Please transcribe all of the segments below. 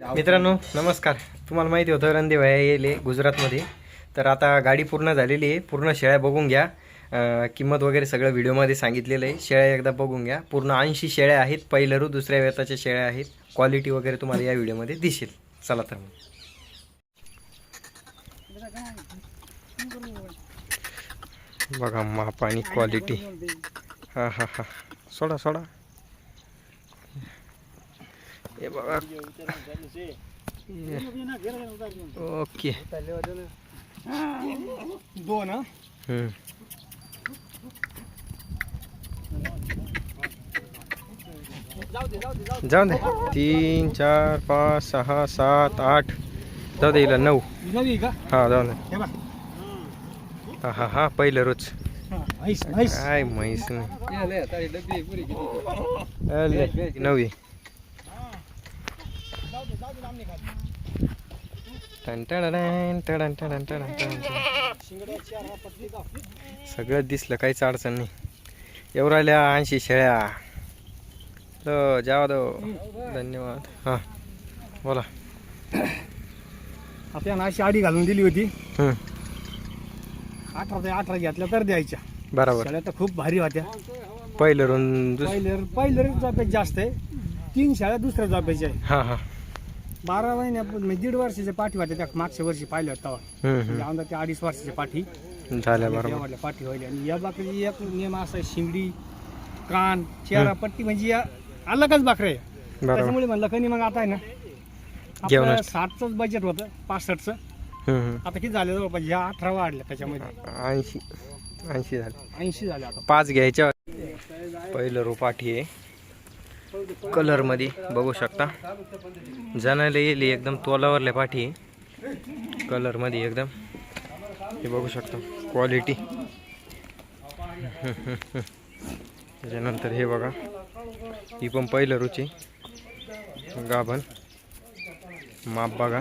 मित्रांनो नमस्कार. तुम्हाला माहिती होतं रणदेवाया येले गुजरातमध्ये. तर आता गाडी पूर्ण झालेली आहे. पूर्ण शेळ्या बघून घ्या. किंमत वगैरे सगळं व्हिडिओमध्ये सांगितलेलं आहे. शेळ्या एकदा बघून घ्या. पूर्ण ऐंशी शेळ्या आहेत. पहिलरू दुसऱ्या वेताच्या शेळ्या आहेत. क्वालिटी वगैरे तुम्हाला या व्हिडिओमध्ये दिसेल. चला तर मग. बघा माप आणि क्वालिटी हा हा हा. सोडा सोडा. हे बघा. ओके. दोन. जाऊ दे तीन चार पाच सहा सात आठ. जाऊ दे नऊ. नवी हा जाऊ दे. हे हा हा पहिलं रोज. काय म्हैस. नाही. अले, सगळं दिसलं काहीच अडचण नाही. एवढं आल्या ऐंशी शेळ्या. हो जावा दो. धन्यवाद. हां बोला. आपल्याला अशी आडी घालून दिली होती. अठरा ते अठरा घेतल्या तर द्यायच्या. बरोबर. शाळ्या तर खूप भारी होत्या. पहिलं पहिल्या झोपेच जास्त आहे. तीन शाळा दुसऱ्या झोपेच्या आहे. हां हां. बारा महिन्या म्हणजे दीड वर्षाच्या पाठी होत्या त्या मागच्या वर्षी पाहिल्या होत्या तेव्हा. हम्म, म्हणजे त्या अडीच वर्षाच्या पाठी. झाल्या बरोबर. पाठी व्हायली आणि या बाकरीची एक नियम असा आहे शिंगडी कान चेहरा पट्टी म्हणजे या अलगच बाकरे आहे. बरोबर. त्याच्यामुळे म्हणलं कधी मग आता आहे ना आपलं. साठचंच बजेट होतं पासष्टचं. हम्म, हम्म. आता किती झाले जवळपास ह्या अठरा वाढल्या त्याच्यामध्ये. ऐंशी ऐंशी झाले. ऐंशी झाले आता. पाच घ्यायच्या पहिलं रोपाठी आहे. कलरमध्ये बघू शकता. जाणायला येईल एकदम तोलावरल्या पाठी. आहे कलरमध्ये एकदम. हे बघू शकता. क्वालिटी त्याच्यानंतर हे बघा. ही पण पहिलं रुची. गाभण. माप बघा.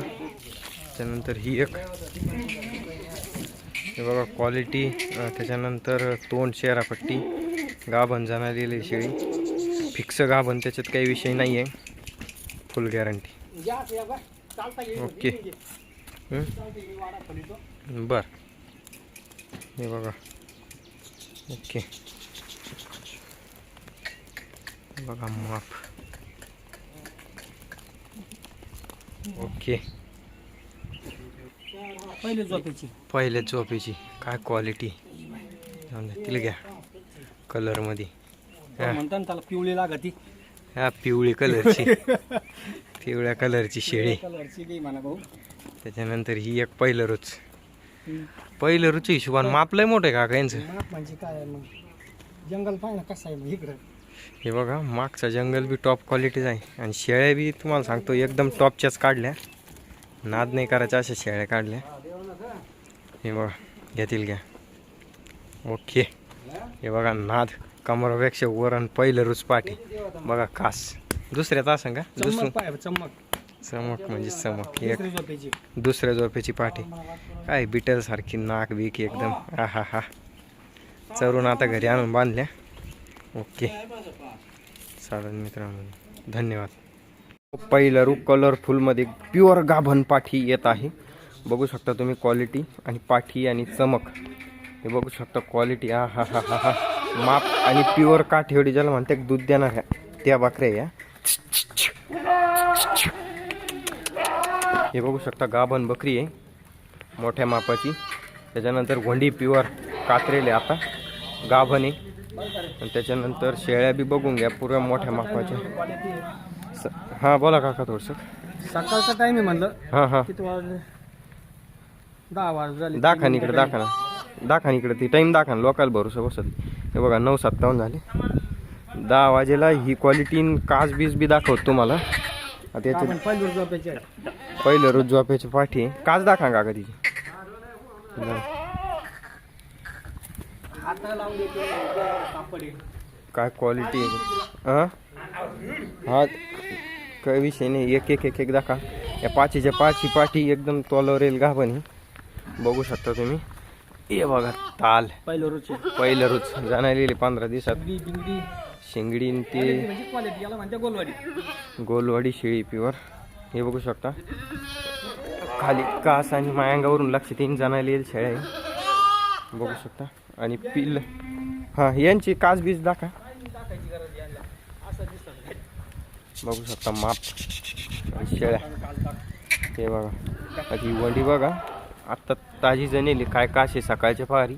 त्यानंतर ही एक. हे बघा क्वालिटी त्याच्यानंतर तोंड शेरापट्टी गाभण जाणारी शेळी. फिक्स गाभण त्याच्यात काही विषय नाही आहे फुल गॅरंटी ओके बर. हे बघा. ओके बघा माप ओके पहिले झोपेची. पहिले झोपेची. काय क्वालिटी तिला घ्या. कलरमध्ये. म्हणतात ना त्याला पिवळी लागती. ह्या पिवळी कलरची. पिवळ्या कलरची शेळी. कलरची काही म्हणा भाऊ. त्याच्यानंतर ही एक पहिलं रोज पहिलं रुची हिशोबान. माप लय मोठे का यांचं. माप म्हणजे काय मग? जंगल ना कसं आहे मग इकडं. हे बघा मागचा जंगल बी टॉप क्वालिटीचा आहे. आणि शेळ्या बी तुम्हाला सांगतो एकदम टॉपच्याच काढल्या. नाद नाही करायच्या अशा शेळ्या काढल्या. हे बघा घेतील घ्या. ओके. हे बघा नाद. कमरापेक्षा वर आणि पहिलं रुच पाठी. बघा कास. दुसऱ्यात असं का? दुसरं? चमक. चमक म्हणजे चमक. एक दुसऱ्या झोपेची पाठी. काय बिटल सारखी नाक बीक एकदम. हा हा हा. चरून आता घरी आणून बांधल्या. ओके. चालेल मित्रांनो. धन्यवाद. पहिलं रू कलरफुलमध्ये प्युअर गाभण पाठी येत आहे. बघू शकता तुम्ही क्वालिटी आणि पाठी आणि चमक. हे बघू शकता क्वालिटी हा हा हा हा हा. माप आणि प्युअर काठेवडी ज्याला म्हणते दूध देणार ह्या त्या बाकऱ्या या. हे बघू शकता गाभण बकरी आहे. मोठ्या मापाची. त्याच्यानंतर घोंडी प्युअर कातरेले आता. गाभण आहे. आणि त्याच्यानंतर शेळ्या बी बघून घ्या पुऱ्या मोठ्या मापाच्या. स हां बोला काका थोडंसं. सकाळचा टाइम आहे म्हणलं. हां हां. किती वाजले? दहा वाजले. दाखा इकडे दाखा ना दाखा इकडे ती. टाईम दाखा ना भरोसा बसत. हे बघा नऊ सत्तावन्न झाले. दहा वाजेला ही क्वालिटी काच बीज बी दाखवत तुम्हाला. आता आपण पहिली झोपेची आहे पहिलं रोज झोपायची पाठी. काच दाखा देतो. कापड आहे. काय क्वालिटी आहे? हां? हा काही विषय नाही. एक एक एक एक दाखवा. या पाचीच्या पाचही पाठी एकदम तोलावर येईल गाभणी. बघू शकता तुम्ही. हे बघा ताल. पहिलं रोजचे पहिलं रोज जाणारी पंधरा दिवसात. शिंगडी ते म्हणजे गोलवाडी. गोलवाडी शेळी प्युअर हे बघू शकता. खाली कास आणि मायांगावरून लक्ष तीन जणायला येईल शेळ्या आहे. बघू शकता. आणि पिल हां यांची कास बीज दाखा. बघू शकता माप. शेळ्या. हे बघा. ही वंडी बघा. आत्ता ताजी जणेली काय काशी आहे सकाळच्या पारी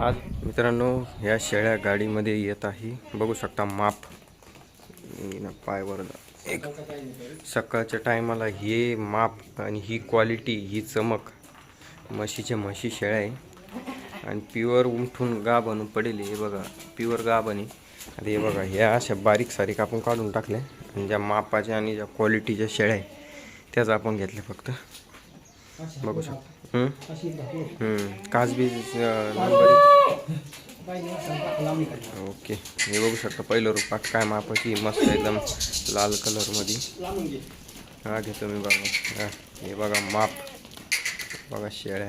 आज मित्रांनो ह्या शेळ्या गाडीमध्ये येत आहे. बघू शकता माप. ना पायवर एक. सकाळच्या टायमाला हे माप आणि ही क्वालिटी ही चमक म्हशीच्या म्हशी शेळ्या आहे. आणि प्युअर उमठून गा बनून पडेल. हे बघा प्युअर गा बने आता हे बघा ह्या अशा बारीक सारीक आपण काढून टाकल्या. आणि ज्या मापाच्या आणि ज्या क्वालिटीच्या शेळ्या आहे त्याच आपण घेतल्या फक्त. बघू शकतो. बी एक. ओके. हे बघू शकता. पहिलं रूपात काय मापाची मस्त एकदम लाल कलरमध्ये. हा घेतो मी बघा. हा हे बघा माप. बघा शेळ्या.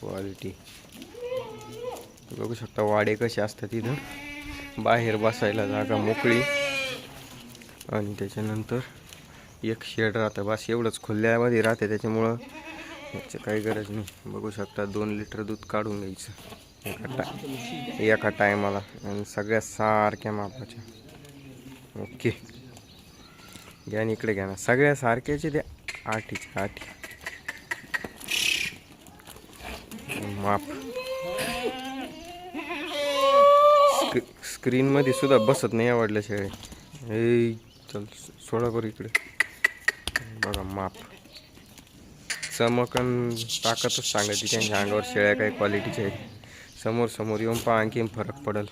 क्वालिटी बघू शकता वाडे कसे असतात इथं. बाहेर बसायला जागा मोकळी. आणि त्याच्यानंतर एक शेड राहतं. बस एवढंच खुल्यामध्ये राहते त्याच्यामुळं याची काही गरज नाही. बघू शकता दोन लिटर दूध काढून घ्यायचं एका टा एका टायमाला. आणि सगळ्या सारख्या मापाच्या. ओके. घ्या इकडे घ्या ना. सगळ्या सारख्याचे द्या आठीच्या आठी. माप. स्क्रीनमध्ये सुद्धा बसत नाही आवडल्या शेळे हे चल सोडा बरं इकडे. बघा माप. चमकन ताकदच सांगायची त्यांच्या अंगावर शेळ्या काही क्वालिटीच्या आहेत. समोर समोर येऊन पहा आणखीन फरक पडेल.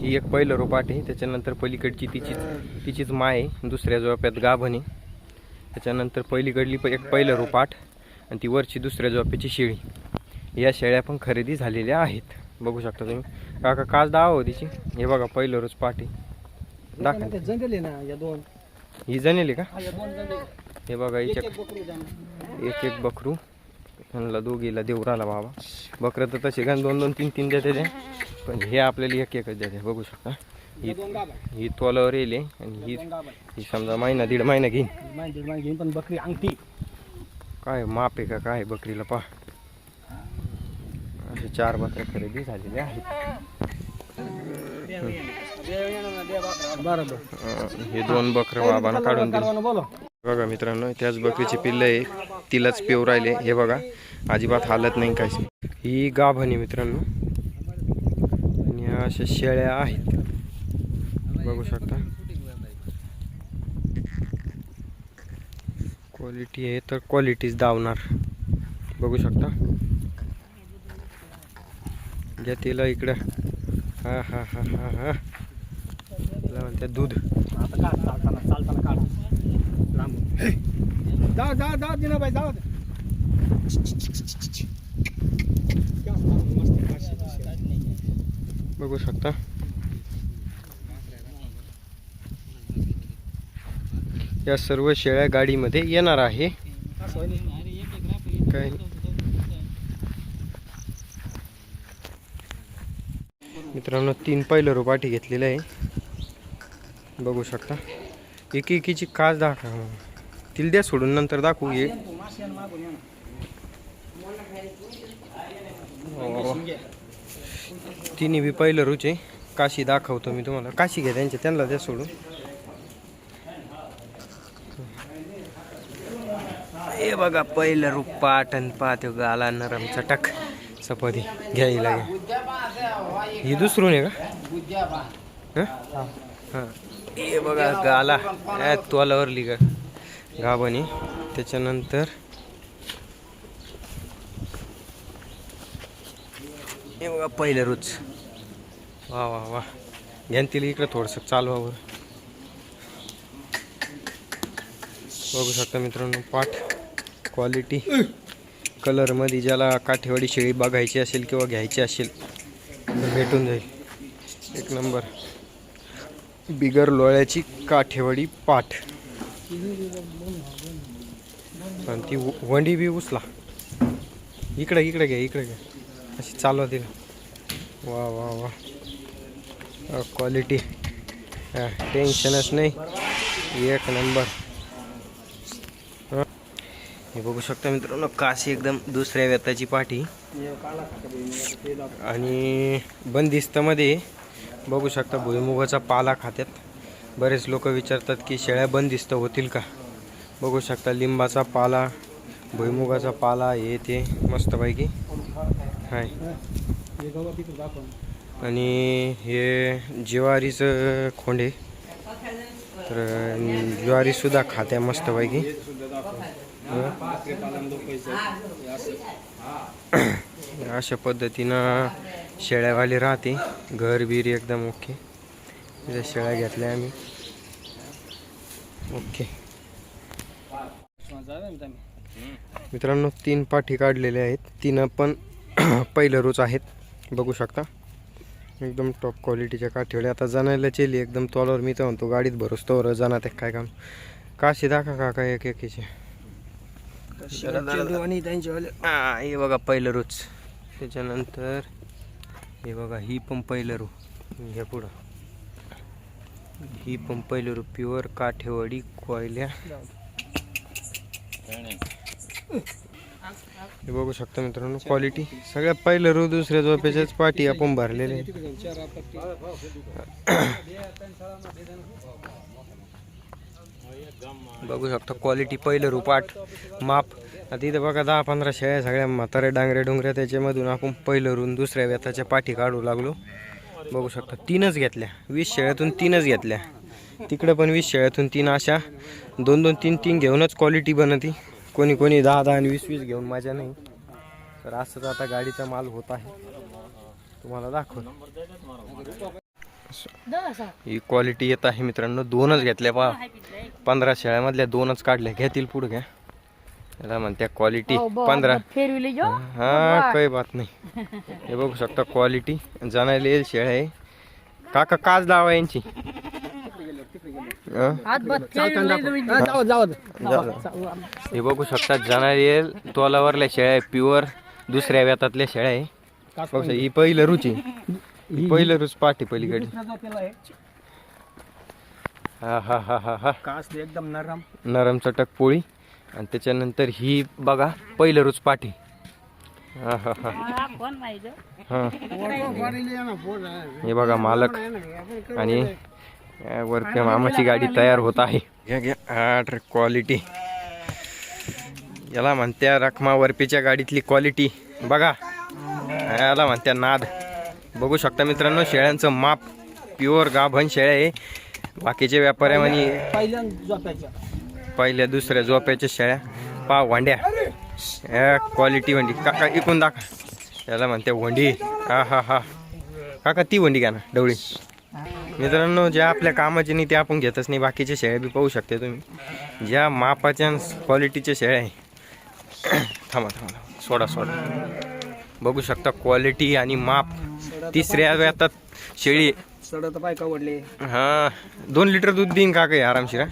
ही एक पहिलं रोपाट आहे त्याच्यानंतर पलीकडची तिचीच तिचीच माय आहे दुसऱ्या जोप्यात गाभणी त्याच्यानंतर पहिलीकडली प- एक पहिलं रोपाट आणि ती वरची दुसऱ्या जोप्याची शेळी. या शेळ्या पण खरेदी झालेल्या आहेत. बघू शकता तुम्ही. काका काच दावा हो तिची? हे बघा पहिलं रोज पाट आहे. दाखवा. जंगल आहे ना या दोन. ही जणेली का? हा, बघा एक हिच्या एक. एक बकरू. ह्यांना दोघीला देवराला बाबा. बकरं तर तसे का दोन दोन तीन तीन देते ते. पण हे आपल्याला एक एकच देते बघू शकता. ही ही तोलावर येईल आणि ही ही समजा महिना दीड महिना घेईन. घेईन पण बकरी अंगठी. काय माप आहे का? काय बकरीला पा असे चार बकऱ्या खरेदी झालेल्या आहेत. हे दोन बकरं बाबांना काढून दिले. बघा मित्रांनो त्याच बकरीचे पिल्लं आहे. तिलाच पेव राहिले. हे बघा अजिबात हालत नाही काहीच. ही गाभणी मित्रांनो. आणि अशा शेळ्या आहेत. बघू शकता. क्वालिटी आहे तर क्वालिटीच दावणार बघू शकता. घ्या तिला इकडं. हा हा हा हा हा. तिला म्हणतात दूध. आता काढ चालताना चालताना काढ. लांब. जा जा जा दिना बाई. बघू शकता. या सर्व शेळ्या गाडीमध्ये येणार आहे. काय? मित्रांनो तीन पहिलं रोपाटी घेतलेलं आहे. बघू शकता. एक एकीची काच दाखवा तिला द्या सोडून नंतर दाखवू ये. माश्यानं मागून ये ना. तिन्ही बी पहिलं रुचे काशी दाखवतो मी तुम्हाला. काशी घ्या त्यांच्या त्यांना द्या सोडून. हे बघा पहिलं रूप पाट आणि पाहतो गाला नरम चटक. सपदी घ्यायला घ्या. ही दुसरून आहे का? हं? हां. हे बघा गाला काय तोलावरली गा गाभणी. त्याच्यानंतर हे बघा पहिलं रोज वा वा वा. घ्यान इकडं थोडंसं चालवावर बघू शकता मित्रांनो पाठ. क्वालिटी कलरमध्ये ज्याला काठेवाडी शेळी बघायची असेल किंवा घ्यायची असेल तर भेटून जाईल. एक नंबर. बिगर लोळ्याची काठेवाडी पाठ. आणि ती व- वंडी बी उचला इकडे इकडे घ्या इकडे घ्या अशी चालवा तिला. वा वा वा. क्वालिटी टेन्शनच नाही. एक नंबर हे बघू शकता मित्रांनो काशी एकदम दुसऱ्या व्यताची पाठी. आणि बंदिस्तमध्ये बघू शकता भुईमुगाचा पाला खात्यात. बरेच लोक विचारतात की शेळ्या बंदिस्त होतील का? बघू शकता लिंबाचा पाला भुईमुगाचा पाला हे ते मस्तपैकी. हाय. आणि हे ज्वारीचं खोंडे. तर ज्वारीसुद्धा खात्या मस्तपैकी. अशा पद्धतीनं शेळ्यावाली राहते. घर बीर एकदम ओके. इथे शेळ्या घेतल्या आम्ही. ओके. मित्रांनो तीन पाठी काढलेल्या आहेत. तीन पण पहिलं रोज आहेत. बघू शकता. एकदम टॉप क्वालिटीच्या काठीवल्या आता जाणायला चेली एकदम तोलावर मी तर म्हणतो गाडीत भरोस तोवर जाणार काय काम. काशी दाखा काका एक एकीचे? आणि त्यांच्यावाले. हा हे बघा पहिलं रोज. त्याच्यानंतर हे बघा ही पण पहिलं रू. घ्या पुढं. ही पण पहिलरू प्युअर काठेवाडी कोयल्या. हे बघू शकता मित्रांनो क्वालिटी सगळ्यात पहिलं रू दुसऱ्या झोपेच्याच पाठी आपण भरलेले आहे. बघू शकता क्वालिटी पहिलं रूपाट माप. आता इथं बघा दहा पंधरा शेळ्या सगळ्या म्हातारे डांगऱ्या डोंगऱ्या त्याच्यामधून आपण पहिलं रून दुसऱ्या व्यथाच्या पाठी काढू लागलो. बघू शकता तीनच घेतल्या. वीस शेळ्यातून तीनच घेतल्या. तिकडं पण वीस शेळ्यातून तीन अशा. दोन दोन तीन तीन घेऊनच क्वालिटी बनती. कोणी कोणी दहा दहा आणि वीस वीस घेऊन मजा नाही. तर असंच आता गाडीचा माल होत आहे. तुम्हाला दाखव ही क्वालिटी येत आहे मित्रांनो. दोनच घेतल्या पा पंधरा शेळ्यामधल्या दोनच काढल्या. घेतील पुढे घ्या. याला म्हणत्या क्वालिटी पंधरा. फेरविले जो? हा काही बात नाही. हे बघू शकता क्वालिटी जाणायला येईल शेळ्या आहे. काका काच लावा यांची. हं? हे बघू शकता जाणायला येईल. तोलावरल्या शेळ्या आहे प्युअर दुसऱ्या व्यातातल्या शेळ्या आहे. ही पहिलं रुची ही पहिलं रुच पाठी पलीकडे. हा हा हा हा हा. कास एकदम नरम. नरम चटक पोळी. आणि त्याच्यानंतर ही बघा पहिलं रुच पाठी. हा हा हा हा, बघा मालक. आणि वरच्या मामाची गाडी तयार होत आहे. घ्या घ्या. आठ क्वालिटी याला म्हणत्या रखमा वरपीच्या गाडीतली क्वालिटी बघा. याला म्हणत्या नाद. बघू शकता मित्रांनो शेळ्यांचं माप. प्युअर गाभण शेळ्या आहे. बाकीचे पहिल्यांदा झोपायच्या पहिल्या दुसऱ्या झोप्याच्या शेळ्या. पा वांड्या. या क्वालिटी वंडी. काका इकून दाखवा. याला म्हणते वंडी. हा हा हा. काका ती वंडी घ्या ना डवळी. मित्रांनो ज्या आपल्या कामाची नाही ते आपण घेतच नाही बाकीच्या शेळ्या बी पाहू शकते तुम्ही. ज्या मापाच्या क्वालिटीच्या शेळ्या आहे. थांबा थांबा. सोडा सोडा. बघू शकता क्वालिटी आणि माप. तिसऱ्या व्यातात शेळी. सडत पाय कवडले. हा. दोन लिटर दूध देईन काका आरामशीर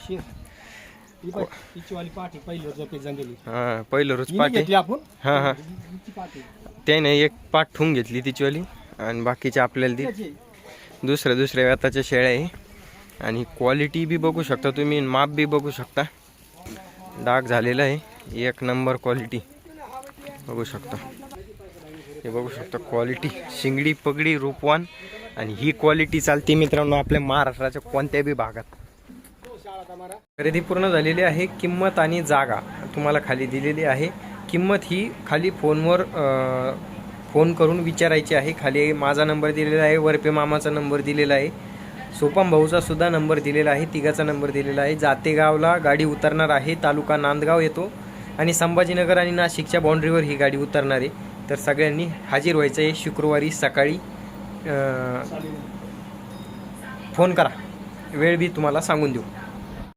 हा? तिची वाली पाठी पहिली हा रोज हिने पाठी. घेतली आपण? हा हा. हिची पाठी. त्याने एक पाठ ठेवून घेतली तिचीवाली आणि बाकीचे आपल्याला ती त्याची. दुसऱ्या दुसऱ्या व्याताच्या शेळ्या आहे. आणि क्वालिटी बी बघू शकता तुम्ही माप बी बघू शकता. डाग झालेलं आहे. एक नंबर क्वालिटी बघू शकता. हे बघू शकता क्वालिटी शिंगडी पगडी रूपवान. आणि ही क्वालिटी चालते मित्रांनो आपल्या महाराष्ट्राच्या कोणत्या बी भागात. खरेदी पूर्ण झालेली आहे किंमत आणि जागा तुम्हाला खाली दिलेली आहे. किंमत ही खाली फोनवर फोन करून विचारायची आहे. खाली माझा नंबर दिलेला आहे वरपे मामाचा नंबर दिलेला आहे. सोपम भाऊचा सुद्धा नंबर दिलेला आहे तिघाचा नंबर दिलेला आहे. जातेगावला गाडी उतरणार आहे तालुका नांदगाव येतो. आणि संभाजीनगर आणि नाशिकच्या बाउंड्रीवर ही गाडी उतरणार आहे. तर सगळ्यांनी हाजीर व्हायचं आहे शुक्रवारी सकाळी फोन करा. वेळ बी तुम्हाला सांगून देऊ.